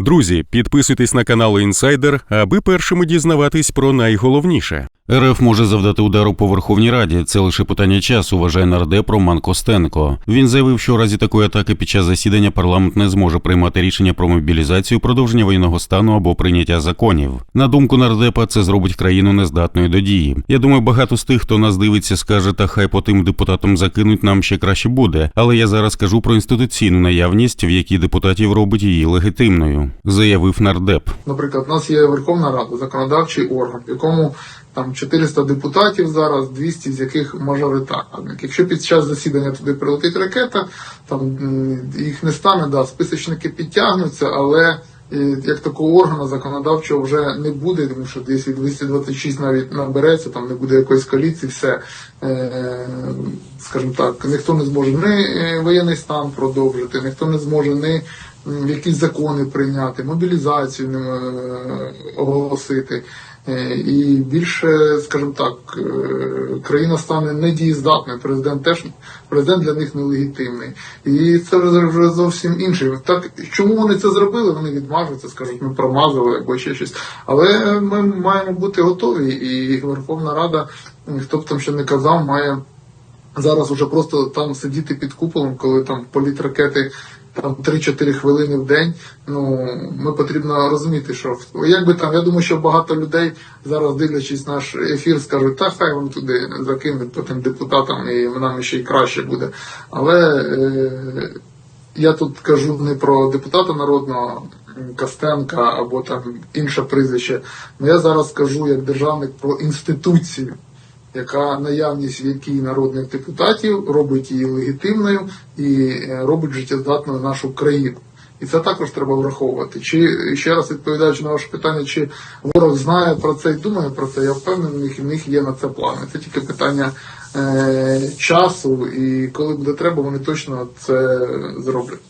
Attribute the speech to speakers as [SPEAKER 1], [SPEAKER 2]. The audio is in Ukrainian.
[SPEAKER 1] Друзі, підписуйтесь на канал Інсайдер, аби першими дізнаватись про найголовніше. РФ може завдати удару по Верховній Раді. Це лише питання часу, вважає нардеп Роман Костенко. Він заявив, що у разі такої атаки під час засідання парламент не зможе приймати рішення про мобілізацію, продовження воєнного стану або прийняття законів. На думку нардепа, це зробить країну нездатною до дії. Я думаю, багато з тих, хто нас дивиться, скаже, та хай по тим депутатам закинуть нам ще краще буде. Але я зараз кажу про інституційну наявність, в якій депутатів робить її легітимною, заявив нардеп.
[SPEAKER 2] Наприклад, у нас є Верховна Рада, законодавчий орган, в якому там 400 депутатів зараз, 200 з яких мажоритарник. Якщо під час засідання туди прилетить ракета, там їх не стане, да, списочники підтягнуться, але е, як такого органу законодавчого вже не буде, тому що десь 226 навіть набереться, там не буде якоїсь коаліції, все, е, скажімо так, ніхто не зможе ні е, воєнний стан продовжити, ніхто не зможе ні якісь закони прийняти, мобілізацію е, оголосити. Е, І більше, скажімо так, е, країна стане недієздатною. Президент теж президент для них нелегітимний. І це вже зовсім інше. Так чому вони це зробили? Вони відмажуться, скажуть, ми промазали або ще щось. Але ми маємо бути готові, і Верховна Рада, хто б там ще не казав, має зараз уже просто там сидіти під куполом, коли там політ ракети там 3-4 хвилини в день. Ну ми потрібно розуміти, що якби там, я думаю, що багато людей зараз дивлячись наш ефір, скажуть, та хай вам туди закинуть по тим депутатам, і нам ще й краще буде. Але е, я тут кажу не про депутата народного Костенка або там інше прізвище. але я зараз кажу як державник про інституцію яка наявність в якій народних депутатів робить її легітимною і е, робить життєздатною нашу країну. І це також треба враховувати. Чи ще раз відповідаючи на ваше питання, чи ворог знає про це і думає про це, я впевнений, в них є на це плани. Це тільки питання е, часу, і коли буде треба, вони точно це зроблять.